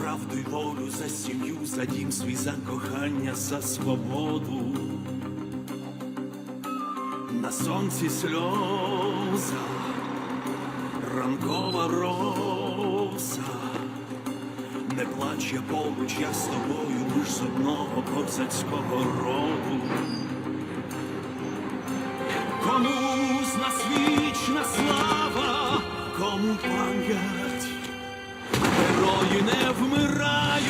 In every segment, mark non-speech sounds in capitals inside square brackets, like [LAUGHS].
Правду й волю, за сім'ю, за дім свій, за кохання, за свободу. На сонці сльоза, ранкова роса. Не плач я поруч, я з тобою, ми ж з одного козацького роду. Кому з нас вічна слава, герої не вмирають,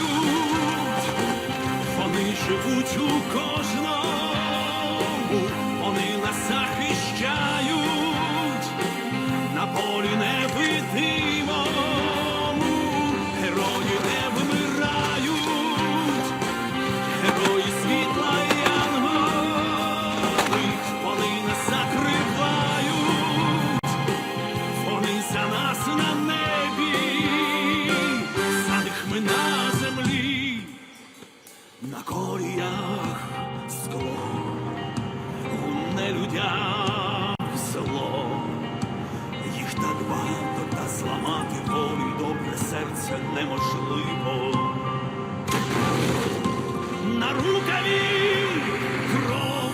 вони живуть у кожному, серце неможливо. На рукаві кров,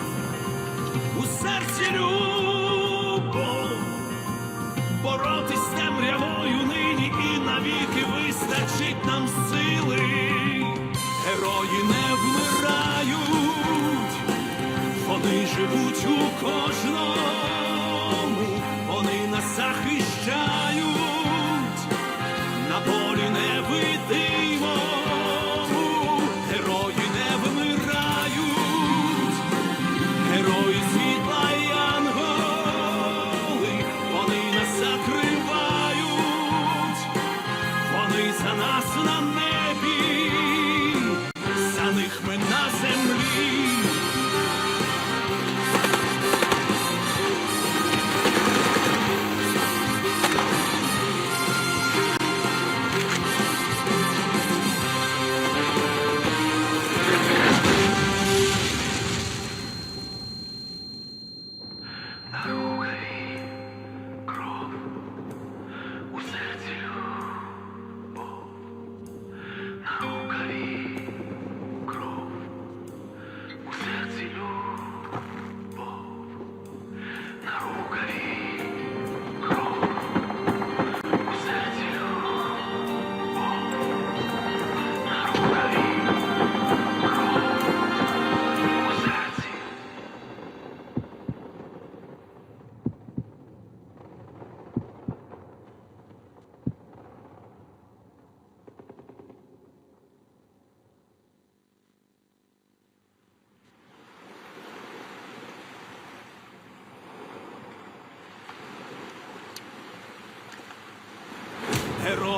у серці любов, боротись темрявою нині і навіки вистачить нам сили. Герої не вмирають, вони живуть у кожному, вони нас захищають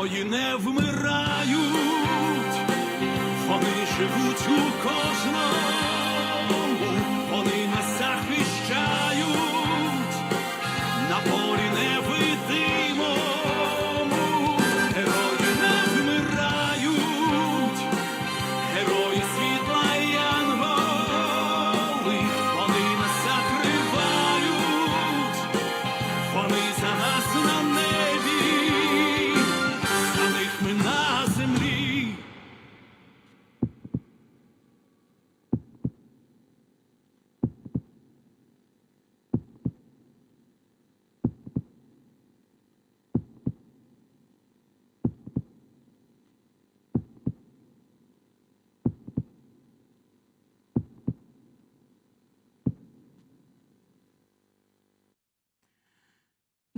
Герої не вмирають,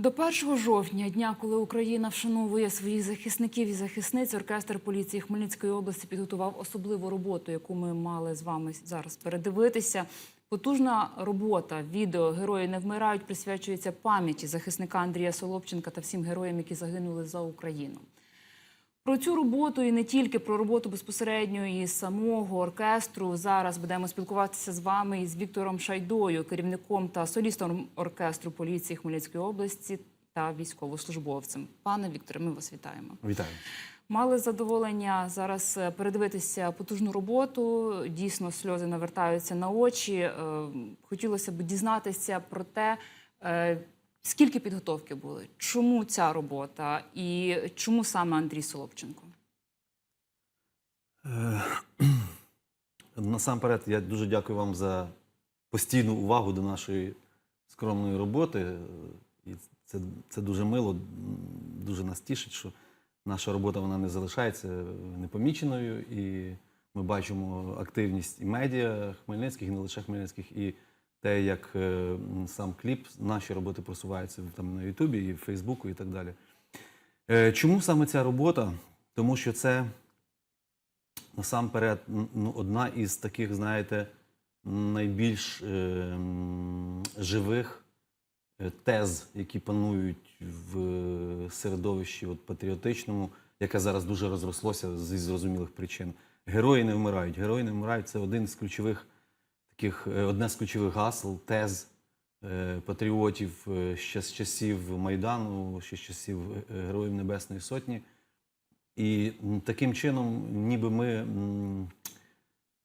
До 1 жовтня, дня, коли Україна вшановує своїх захисників і захисниць, оркестр поліції Хмельницької області підготував особливу роботу, яку ми мали з вами зараз передивитися. Потужна робота, відео Герої не вмирають присвячується пам'яті захисника Андрія Солопченка та всім героям, які загинули за Україну. Про цю роботу і не тільки про роботу безпосередньо і самого оркестру. Зараз будемо спілкуватися з вами із Віктором Шайдою, керівником та солістом оркестру поліції Хмельницької області та військовослужбовцем. Пане Вікторе, ми вас вітаємо. Вітаю. Мали задоволення зараз е, передивитися потужну роботу. Дійсно, сльози навертаються на очі. Е, Хотілося б дізнатися про те, е, скільки підготовки були, чому ця робота і чому саме Андрій Солопченко? [CLEARS THROAT] Насамперед, я дуже дякую вам за постійну увагу до нашої скромної роботи. І це, це дуже мило, дуже нас тішить, що наша робота вона не залишається непоміченою. І ми бачимо активність і медіа хмельницьких, і не лише хмельницьких, і те, як е, сам кліп, наші роботи просуваються там на Ютубі, і в Фейсбуку, і так далі. Е, Чому саме ця робота? Тому що це насамперед ну, одна із таких, знаєте, найбільш е, живих е, тез, які панують в е, середовищі от, патріотичному, яке зараз дуже розрослося зі зрозумілих причин. Герої не вмирають. Герої не вмирають це один з ключових таких, е, одне з ключових гасел, тез е, патріотів е, ще з часів Майдану, ще з часів Героїв Небесної Сотні. І таким чином, ніби ми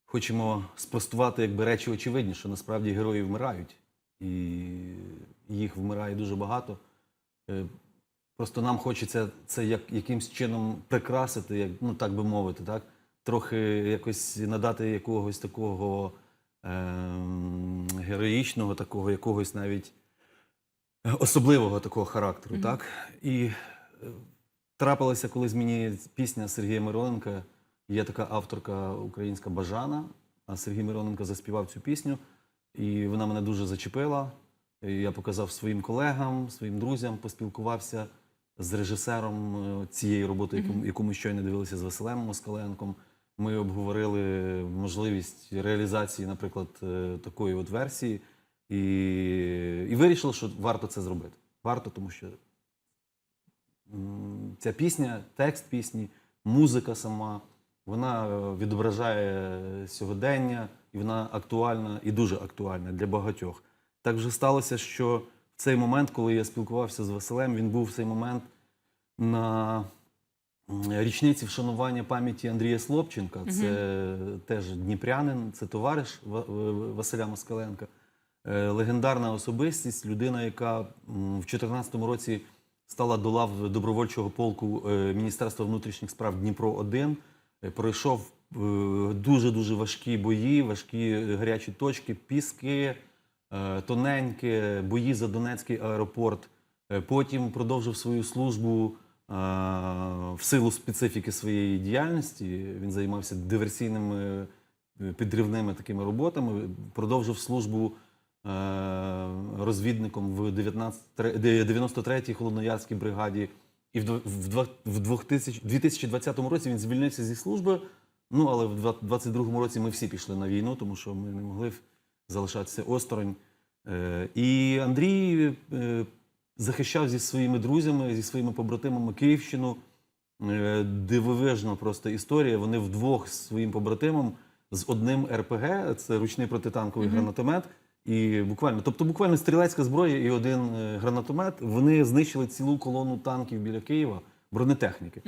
хочемо спростувати якби речі очевидні, що насправді герої вмирають, і їх вмирає дуже багато. Просто нам хочеться це як, якимсь чином прикрасити, як, ну так би мовити, так? трохи якось надати якогось такого героїчного, такого якогось навіть е, особливого такого характеру. Так? І е, трапилася колись мені пісня Сергія Мироненка. Є така авторка українська Бажана, а Сергій Мироненко заспівав цю пісню, і вона мене дуже зачепила. Я показав своїм колегам, своїм друзям, поспілкувався з режисером е, цієї роботи, яку, яку ми щойно дивилися з Василем Москаленком. Ми обговорили можливість реалізації, наприклад, е, такої от версії, і, і вирішили, що варто це зробити. Варто, тому що ця пісня, текст пісні, музика сама, вона е, відображає сьогодення, і вона актуальна і дуже актуальна для багатьох. Так вже сталося, що в цей момент, коли я спілкувався з Василем, він був в цей момент на річниці вшанування пам'яті Андрія Слобченка. Це теж дніпрянин, це товариш Ва- Ва- Василя Москаленка. Е, Легендарна особистість, людина, яка в 2014 році стала до лав добровольчого полку е, Міністерства внутрішніх справ Дніпро 1 Пройшов дуже дуже важкі бої, важкі е, гарячі точки, піски, е, тоненькі, бої за Донецький аеропорт. Е, Потім продовжив свою службу е, в силу специфіки своєї діяльності. Він займався диверсійними е, підривними такими роботами. Продовжив службу е, розвідником в 19 93-й холодноярській бригаді. І в дв- в два- в 2000 2020 році він звільнився зі служби. Ну, але в 2022 році ми всі пішли на війну, тому що ми не могли залишатися осторонь. Е, І Андрій е, захищав зі своїми друзями, зі своїми побратимами Київщину. Е, Дивовижна просто історія. Вони вдвох з своїм побратимом з одним РПГ, це ручний протитанковий гранатомет. І буквально, тобто буквально стрілецька зброя і один е, гранатомет. Вони знищили цілу колону танків біля Києва, бронетехніки.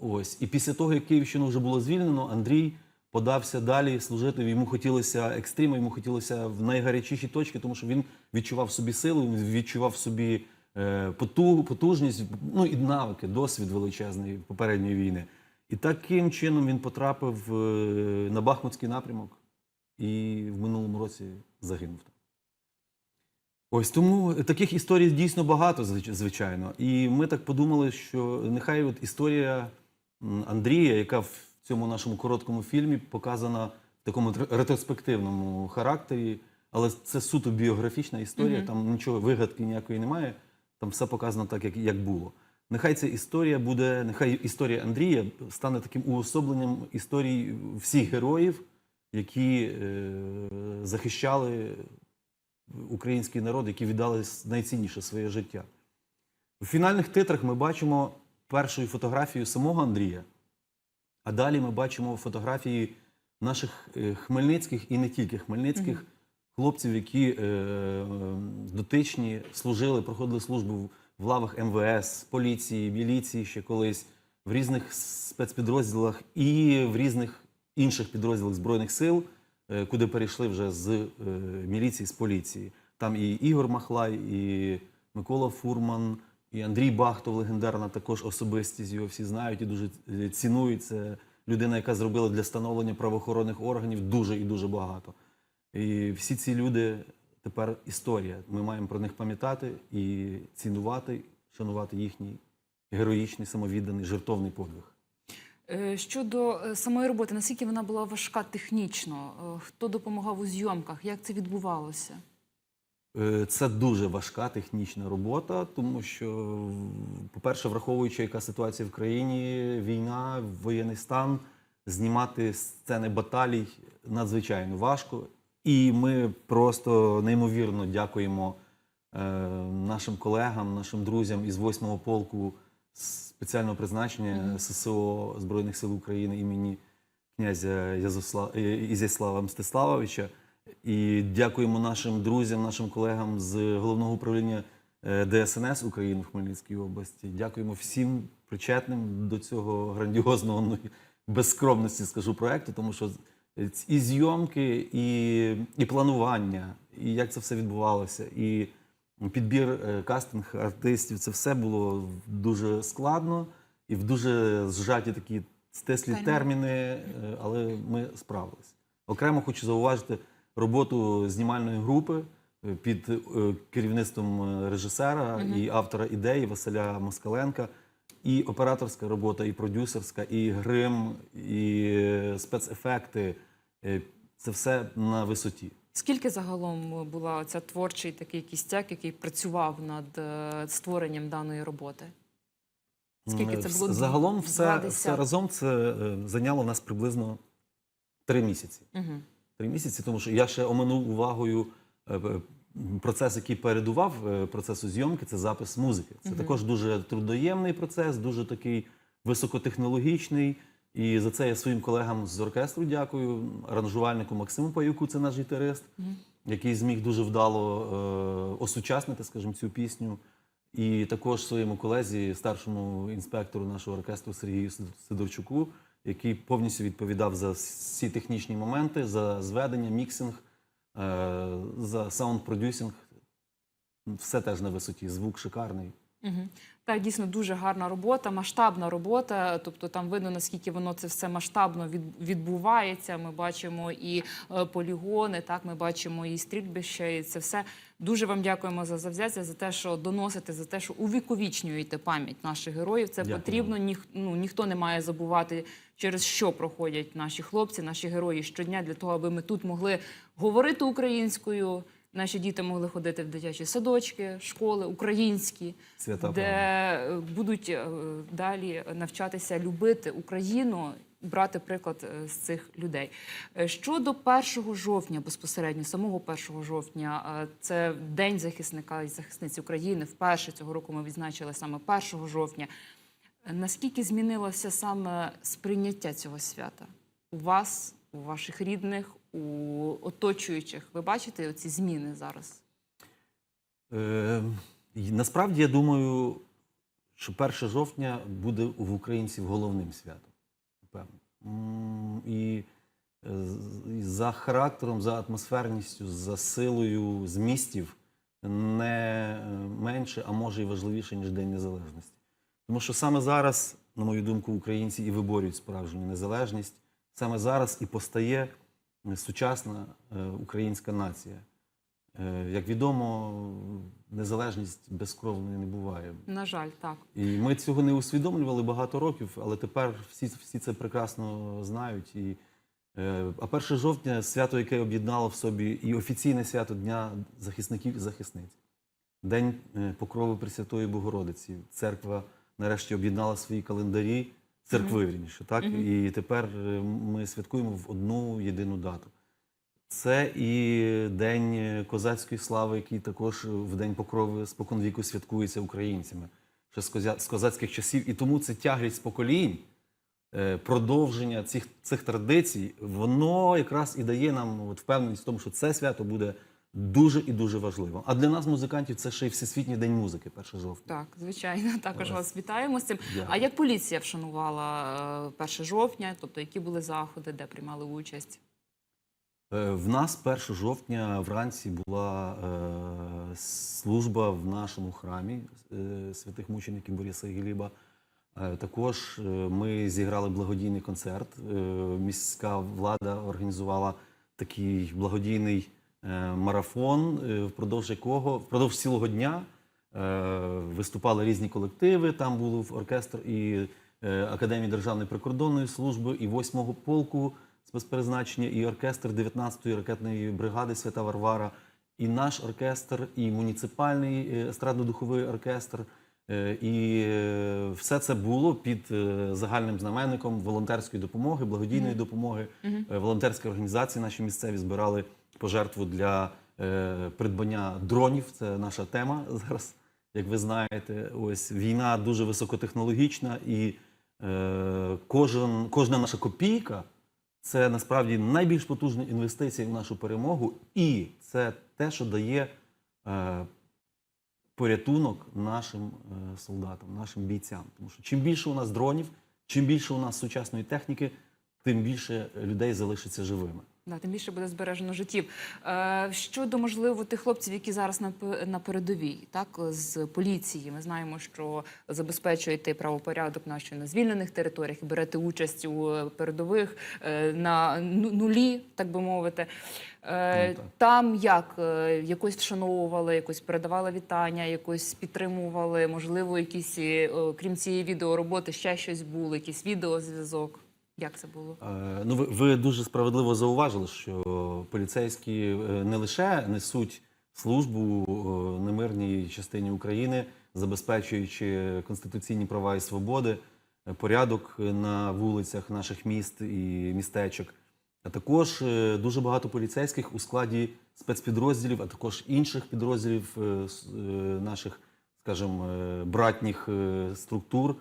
Ось. І після того, як Київщину вже було звільнено, Андрій подався далі служити. Йому хотілося екстріму, йому хотілося в найгарячіші точки, тому що він відчував собі силу, він відчував собі е, потугу, потужність, ну і навики, досвід величезний попередньої війни. І таким чином він потрапив е, на Бахмутський напрямок і в минулому році загинув там. Ось тому таких історій дійсно багато, звичайно. І ми так подумали, що нехай от історія Андрія, яка в цьому нашому короткому фільмі показана в такому тр- ретроспективному характері, але це суто біографічна історія, там нічого вигадки ніякої немає, там все показано так, як, як було. Нехай ця історія буде, нехай історія Андрія стане таким уособленням історій всіх героїв, які е, захищали український народ, які віддали найцінніше своє життя. У фінальних титрах ми бачимо першою фотографію самого Андрія, а далі ми бачимо фотографії наших е, хмельницьких і не тільки хмельницьких хлопців, які е, е, дотичні служили, проходили службу в- в лавах МВС, поліції, міліції ще колись, в різних спецпідрозділах і в різних інших підрозділах Збройних сил, е, куди перейшли вже з е, міліції, з поліції. Там і Ігор Махлай, і Микола Фурман, і Андрій Бахтов, легендарна також особистість, його всі знають і дуже е, цінують. Це людина, яка зробила для становлення правоохоронних органів дуже і дуже багато. І всі ці люди тепер історія. Ми маємо про них пам'ятати і цінувати, шанувати їхній героїчний, самовідданий, жертовний подвиг. Е, Щодо е, самої роботи, наскільки вона була важка технічно? Хто допомагав у зйомках? Як це відбувалося? Е, Це дуже важка технічна робота, тому що, по-перше, враховуючи, яка ситуація в країні, війна, воєнний стан, знімати сцени баталій надзвичайно важко. І ми просто неймовірно дякуємо е, нашим колегам, нашим друзям із 8-го полку спеціального призначення ССО Збройних сил України імені князя Язослава, Ізяслава Мстиславовича. І дякуємо нашим друзям, нашим колегам з головного управління е, DSNS України в Хмельницькій області. Дякуємо всім причетним до цього грандіозного, ну, без скромності скажу проекту, тому що і зйомки, і, і планування, і як це все відбувалося, і підбір е, кастинг артистів це все було дуже складно і в дуже зжаті такі стислі Терміни. е, але ми справилися. Окремо хочу зауважити роботу знімальної групи е, під е, керівництвом е, режисера і автора ідеї Василя Москаленка. І операторська робота, і продюсерська, і грим, і спецефекти це все на висоті. Скільки загалом була ця творчий такий кістяк, який працював над створенням даної роботи? Скільки це було? Загалом все, все разом це зайняло нас приблизно три місяці. Мгм. Три місяці, тому що я ще оминув увагою е, е, процес, який передував е, процесу зйомки, це запис музики. Це також дуже трудоємний процес, дуже такий високотехнологічний. І за це я своїм колегам з оркестру дякую. Аранжувальнику Максиму Паюку, це наш гітарист, який зміг дуже вдало е, осучаснити, скажімо, цю пісню. І також своєму колезі, старшому інспектору нашого оркестру Сергію Сидорчуку, який повністю відповідав за всі технічні моменти, за зведення, міксинг, е, за саунд-продюсинг. Все теж на висоті. Звук шикарний. Мгм. Так, дійсно дуже гарна робота, масштабна робота. Тобто там видно, наскільки воно це все масштабно відбувається. Ми бачимо і е, полігони, так ми бачимо і стрільбища, і це все. Дуже вам дякуємо за завзяття, за те, що доносите, за те, що увіковічнюєте пам'ять наших героїв. Це Дякую. потрібно. Ніх, ну, ніхто не має забувати, через що проходять наші хлопці, наші герої щодня для того, аби ми тут могли говорити українською. Наші діти могли ходити в дитячі садочки, школи українські, Свята де правда. е, будуть е, далі навчатися любити Україну, брати приклад е, з цих людей. Щодо 1 жовтня, безпосередньо самого 1 жовтня, це День захисника і захисниць України. Вперше цього року ми відзначили саме 1 жовтня. Наскільки змінилося саме сприйняття цього свята у вас, у ваших рідних, у оточуючих? Ви бачите оці зміни зараз? Е, насправді я думаю, що 1 жовтня буде в українців головним святом. І е, і за характером, за атмосферністю, за силою змістів не е, менше, а може і важливіше, ніж День Незалежності. Тому що саме зараз, на мою думку, українці і виборюють справжню незалежність. Саме зараз і постає сучасна е, українська нація. Е, Як відомо, незалежність безкровною не буває. На жаль, так. І ми цього не усвідомлювали багато років, але тепер всі, всі це прекрасно знають. І, е, а 1 жовтня свято, яке об'єднало в собі і офіційне свято Дня захисників і захисниць, День е, Покрови Пресвятої Богородиці. Церква нарешті об'єднала свої календарі, церкви, вірніше, так? І тепер е, ми святкуємо в одну єдину дату. Це і День козацької слави, який також в День Покрови споконвіку святкується українцями ще з козацьких часів. І тому це тяглість поколінь, е, продовження цих, цих традицій, воно якраз і дає нам от впевненість в тому, що це свято буде дуже і дуже важливим. А для нас, музикантів, це ще й Всесвітній день музики, 1 жовтня. Так, звичайно, [LAUGHS] також Ось. вас вітаємо з цим. Дякую. А як поліція вшанувала е, 1 жовтня? Тобто, які були заходи, де приймали участь? Е, В нас 1 жовтня вранці була е, служба в нашому храмі е, святих мучеників Бориса і Гліба. Е, Також е, ми зіграли благодійний концерт. Е, Міська влада організувала такий благодійний е, марафон, е, впродовж якого впродовж цілого дня е, виступали різні колективи. Там був оркестр і е, Академії Державної прикордонної служби, і 8-го полку спецперезначення, і оркестр 19-ї ракетної бригади Свята Варвара, і наш оркестр, і муніципальний е, естрадно-духовий оркестр. Е, І е, все це було під е, загальним знаменником волонтерської допомоги, благодійної допомоги. Е, Волонтерські організації наші місцеві збирали пожертву для е, придбання дронів. Це наша тема [LAUGHS] зараз, як ви знаєте. Ось війна дуже високотехнологічна, і е, кожен, кожна наша копійка це насправді найбільш потужна інвестиція в нашу перемогу, і це те, що дає е, порятунок нашим е, солдатам, нашим бійцям. Тому що чим більше у нас дронів, чим більше у нас сучасної техніки, тим більше людей залишиться живими. Да, тим більше буде збережено життів. Е, щодо можливо тих хлопців, які зараз на на передовій, так з поліції. Ми знаємо, що забезпечуєте правопорядок на що на звільнених територіях і берете участь у е, передових е, на ну- нулі, так би мовити. Ну. Там як якось вшановували, якось передавали вітання, якось підтримували. Можливо, якісь крім цієї відеороботи ще щось було, якийсь відеозв'язок. Як це було? Е, Ну, ви, ви дуже справедливо зауважили, що поліцейські е, не лише несуть службу е, немирній частині України, забезпечуючи конституційні права і свободи, е, порядок на вулицях наших міст і містечок. А також дуже багато поліцейських у складі спецпідрозділів, а також інших підрозділів наших, скажімо, братніх структур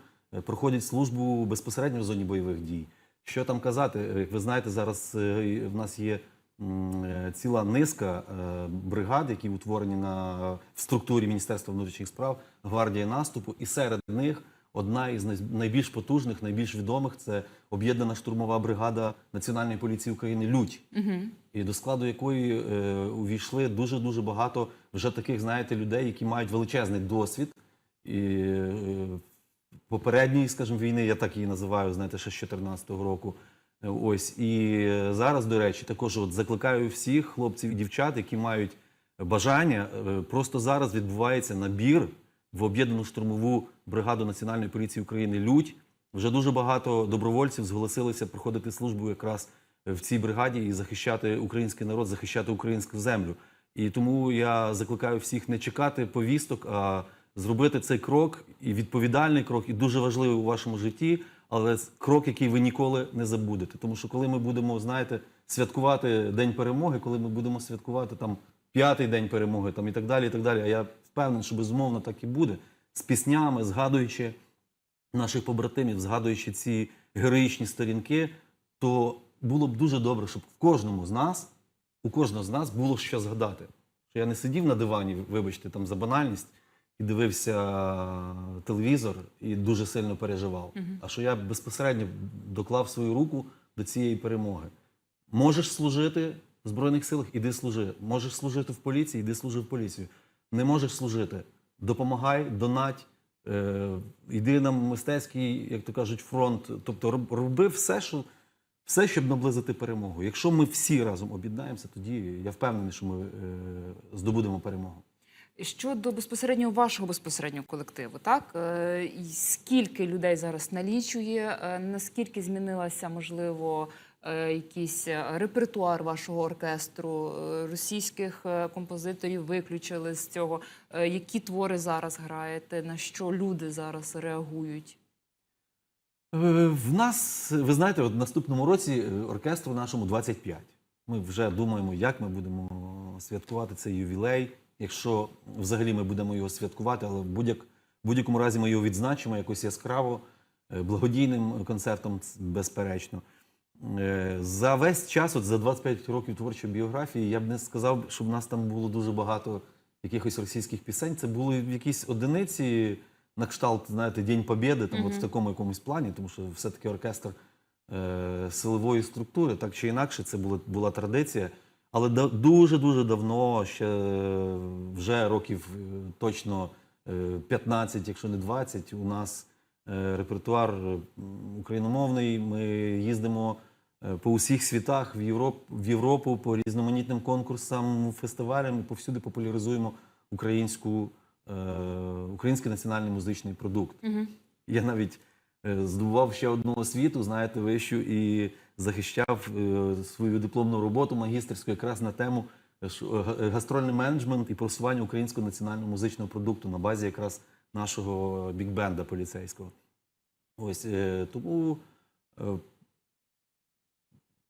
проходять службу безпосередньо в зоні бойових дій. Що там казати? Е, ви знаєте, зараз е, в нас є е, ціла низка бригад, які утворені на, в структурі Міністерства внутрішніх справ, гвардія наступу, і серед них одна із найбільш потужних, найбільш відомих це об'єднана штурмова бригада Національної поліції України Лють, і до складу якої е, увійшли дуже дуже багато вже таких, знаєте, людей, які мають величезний досвід. І е, попередньої, скажімо, війни, я так її називаю, знаєте, ще з 2014 року. Е, Ось і е, зараз, до речі, також от закликаю всіх хлопців і дівчат, які мають бажання. е, Просто зараз відбувається набір в об'єднану штурмову бригаду Національної поліції України Людь. Вже дуже багато добровольців зголосилися проходити службу якраз в цій бригаді і захищати український народ, захищати українську землю. І тому я закликаю всіх не чекати повісток, а зробити цей крок і відповідальний крок, і дуже важливий у вашому житті, але крок, який ви ніколи не забудете. Тому що коли ми будемо, знаєте, святкувати День перемоги, коли ми будемо святкувати там п'ятий день перемоги, там і так далі, і так далі. А я впевнений, що безумовно так і буде з піснями, згадуючи наших побратимів, згадуючи ці героїчні сторінки, то було б дуже добре, щоб в кожному з нас, у кожного з нас було що згадати. Що я не сидів на дивані, вибачте, там за банальність, і дивився телевізор і дуже сильно переживав. А що я безпосередньо доклав свою руку до цієї перемоги. Можеш служити в Збройних силах, іди служи. Можеш служити в поліції, іди служи в поліцію. Не можеш служити. Допомагай, донать, е, йди на мистецький, як то кажуть, фронт. Тобто роби все, що, все, щоб наблизити перемогу. Якщо ми всі разом об'єднаємося, тоді я впевнений, що ми е, здобудемо перемогу. Щодо безпосередньо вашого безпосереднього колективу, так Е, скільки людей зараз налічує? Е, Наскільки змінилася, можливо, е, якийсь репертуар вашого оркестру? Російських композиторів виключили з цього. Які твори зараз граєте? На що люди зараз реагують? В нас, ви знаєте, от в наступному році оркестру нашому 25. Ми вже думаємо, як ми будемо святкувати цей ювілей. Якщо взагалі ми будемо його святкувати, але в будь-як, будь-якому разі ми його відзначимо якось яскраво, е, благодійним концертом, безперечно. Е, За весь час, от за 25 років творчої біографії, я б не сказав, щоб в нас там було дуже багато якихось російських пісень. Це були якісь одиниці на кшталт, знаєте, День Побєди, там от в такому якомусь плані, тому що все-таки оркестр е, силової структури, так чи інакше, це була, була традиція. Але дуже-дуже давно, ще е, вже років е, точно е, 15, якщо не 20, у нас е, репертуар україномовний. Ми їздимо е, по усіх світах в Європу, в Європу по різноманітним конкурсам, фестивалям повсюди популяризуємо українську, е, український національний музичний продукт. Я навіть е, здобував ще одну освіту, знаєте, вищу, і захищав е, свою дипломну роботу магістерську якраз на тему е, е, га- гастрольний менеджмент і просування українського національного музичного продукту на базі якраз нашого бікбенда поліцейського. Ось тому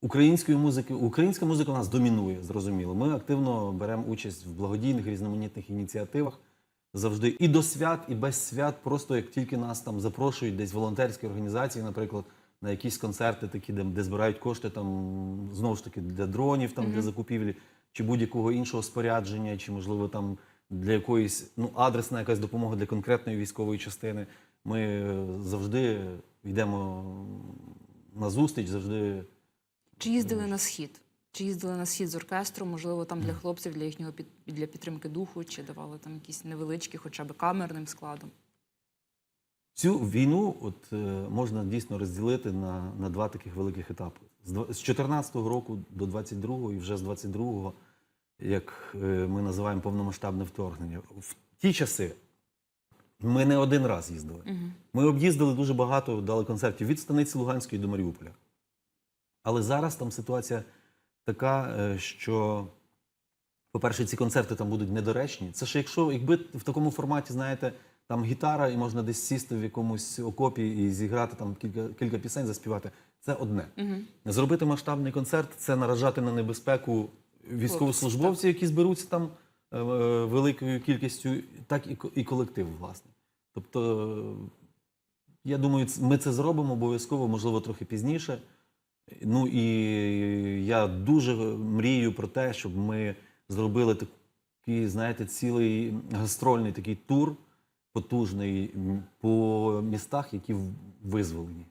української музики, українська музика у нас домінує, зрозуміло. Ми активно беремо участь в благодійних різноманітних ініціативах завжди і до свят, і без свят. Просто як тільки нас там запрошують, десь волонтерські організації, наприклад, на якісь концерти, такі, де, де збирають кошти там знову ж таки для дронів, там для закупівлі, чи будь-якого іншого спорядження, чи можливо там для якоїсь ну адресна якась допомога для конкретної військової частини. Ми е, завжди йдемо на зустріч, завжди. Чи їздили на схід? Чи їздили на схід з оркестром? Можливо, там для хлопців, для їхнього під для підтримки духу, чи давали там якісь невеличкі, хоча б камерним складом? Цю війну от, е, можна дійсно розділити на, на два таких великих етапи. З дв- З 14-го року до 22-го і вже з 22-го, як е, ми називаємо повномасштабне вторгнення. В ті часи ми не один раз їздили. Ми об'їздили дуже багато, дали концертів від станиці Луганської до Маріуполя. Але зараз там ситуація така, е, що, по-перше, ці концерти там будуть недоречні. Це ж якщо, якби в такому форматі, знаєте, там гітара, і можна десь сісти в якомусь окопі і зіграти там кілька, кілька пісень, заспівати. Це одне. Зробити масштабний концерт це наражати на небезпеку військовослужбовців, які зберуться там е, е, великою кількістю, так і, і колектив, власне. Тобто, е, я думаю, ми це зробимо обов'язково, можливо, трохи пізніше. Ну і я дуже мрію про те, щоб ми зробили такий, знаєте, цілий гастрольний такий тур потужний по містах, які визволені.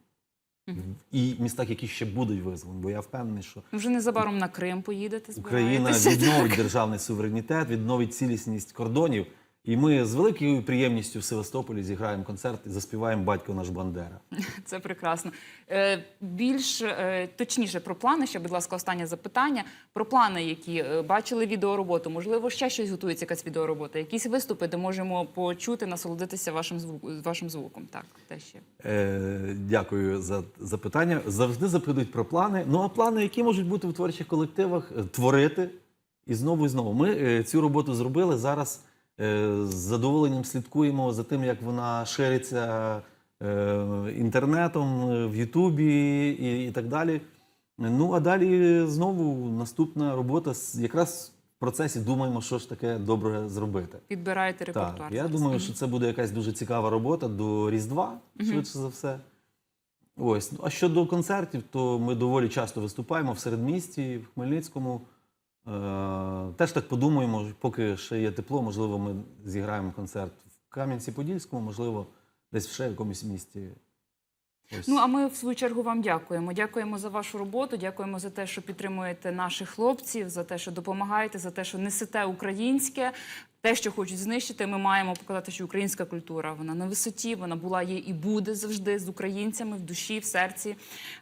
І містах, які ще будуть визволені. Бо я впевнений, що Вже незабаром на Крим поїдете. Україна відновить державний суверенітет, відновить цілісність кордонів. І ми з великою приємністю в Севастополі зіграємо концерт і заспіваємо батько наш Бандера. [LAUGHS] Це прекрасно. Е, більш е, точніше про плани. Ще, будь ласка, останнє запитання. Про плани, які е, бачили відеороботу. Можливо, ще щось готується, якась відеоробота, якісь виступи, де можемо почути, насолодитися вашим звук, вашим звуком. Так, те ще. Е, дякую за запитання. Завжди запитують про плани. Ну а плани, які можуть бути в творчих колективах, творити і знову і знову. Ми е, цю роботу зробили зараз. Е, З задоволенням слідкуємо за тим, як вона шириться е, інтернетом, е, в Ютубі і, і так далі. Ну а далі знову наступна робота якраз в процесі думаємо, що ж таке добре зробити. Підбираєте репертуар. Так, я зараз. думаю, що це буде якась дуже цікава робота до Різдва, швидше за все. Ось. Ну, а щодо концертів, то ми доволі часто виступаємо в середмісті, в Хмельницькому. Е, теж так подумаємо, поки ще є тепло, можливо, ми зіграємо концерт в Кам'янці-Подільському, можливо, десь ще в якомусь місті. Ось. Ну а ми в свою чергу вам дякуємо. Дякуємо за вашу роботу. Дякуємо за те, що підтримуєте наших хлопців, за те, що допомагаєте, за те, що несете українське. Те, що хочуть знищити, ми маємо показати, що українська культура вона на висоті, вона була, є і буде завжди з українцями в душі, в серці.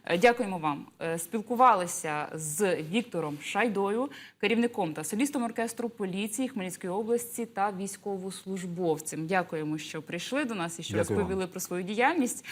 Е, Дякуємо вам. Е, Спілкувалися з Віктором Шайдою, керівником та солістом оркестру поліції Хмельницької області та військовослужбовцем. Дякуємо, що прийшли до нас і що Дякую вам. розповіли про свою діяльність.